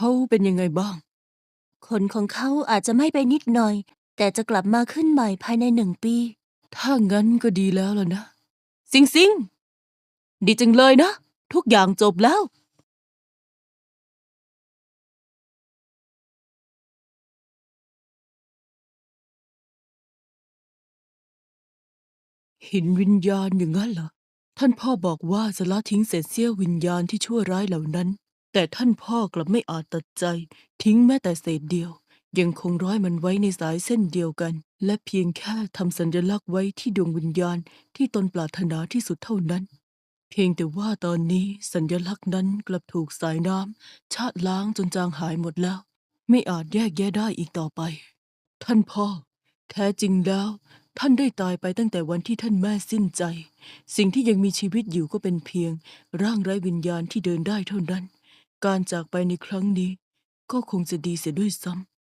เขาเป็นยังไงบ้าง ขนของเขาอาจจะไม่ไปนิดหน่อย แต่จะกลับมาขึ้นใหม่ภายในหนึ่งปี ถ้างั้นก็ดีแล้วล่ะนะสิงสิง ดีจังเลยนะ ทุกอย่างจบแล้ว หินวิญญาณอย่างนั้นเหรอ ท่านพ่อบอกว่าจะละทิ้งเศษเสี้ยววิญญาณที่ชั่วร้ายเหล่านั้น แต่ท่านพ่อกลับไม่อาจตัดใจ ทิ้งแม้แต่เศษเดียว ยังคงร้อยมันไว้ในสายเส้นเดียวกัน และเพียงแค่ทำสัญลักษณ์ไว้ที่ดวงวิญญาณที่ตนปรารถนาที่สุดเท่านั้น เพียงแต่ว่าตอนนี้สัญลักษณ์นั้นกลับถูกสายน้ำชะล้างจนจางหายหมดแล้ว ไม่อาจแยกแยะได้อีกต่อไป ท่านพ่อ แท้จริงแล้ว ท่านได้ตายไปตั้งแต่วันที่ท่านแม่สิ้นใจ สิ่งที่ยังมีชีวิตอยู่ก็เป็นเพียง ร่างไร้วิญญาณที่เดินได้เท่านั้น การจากไปในครั้งนี้ก็คงจะดีเสียด้วยซ้ำ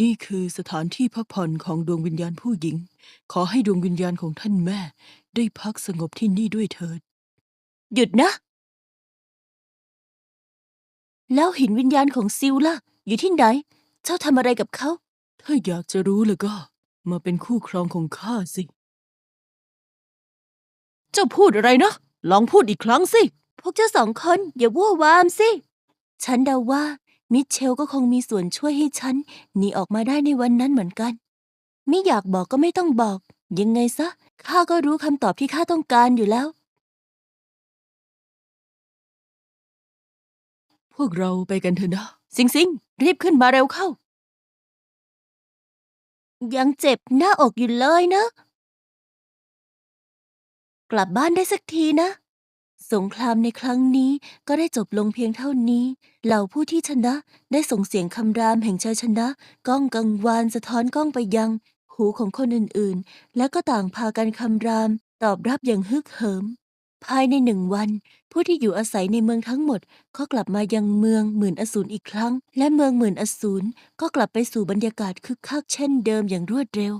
นี่คือสถานที่พักผ่อนของดวงวิญญาณผู้หญิง ขอให้ดวงวิญญาณของท่านแม่ ได้พักสงบที่นี่ด้วยเถิด หยุดนะ แล้วหินวิญญาณของซิลล่ะ อยู่ที่ไหน เจ้าทำอะไรกับเขา ถ้าอยากจะรู้แล้วก็ มาเป็นคู่ครองของข้าสิ เจ้าพูดอะไรนะ ลองพูดอีกครั้งสิ พวกเจ้าสองคนอย่าวัววามสิ ฉันเดาว่ามิเชลก็คงมีส่วนช่วยให้ฉันหนีออกมาได้ในวันนั้นเหมือนกัน ไม่อยากบอกก็ไม่ต้องบอก ยังไงซะข้าก็รู้คำตอบที่ข้าต้องการอยู่แล้ว พวกเราไปกันเถอะนะ สิงสิงรีบขึ้นมาเร็วเข้า ยังเจ็บหน้าอกอยู่เลยนะ กลับบ้านได้สักทีนะ สงครามในครั้งนี้ก็ได้จบลงเพียงเท่านี้ เหล่าผู้ที่ชนะได้ส่งเสียงคำรามแห่งชัยชนะ ก้องกังวานสะท้อนก้องไปยัง หูของคนอื่นๆ และก็ต่างพากันคำราม ตอบรับอย่างฮึกเหิม ภายในหนึ่งวัน ผู้ที่อยู่อาศัยในเมืองทั้งหมด ก็กลับมายังเมืองหมื่นอสูรอีกครั้ง และเมืองหมื่นอสูรก็กลับไปสู่บรรยากาศคึกคักเช่นเดิมอย่างรวดเร็ว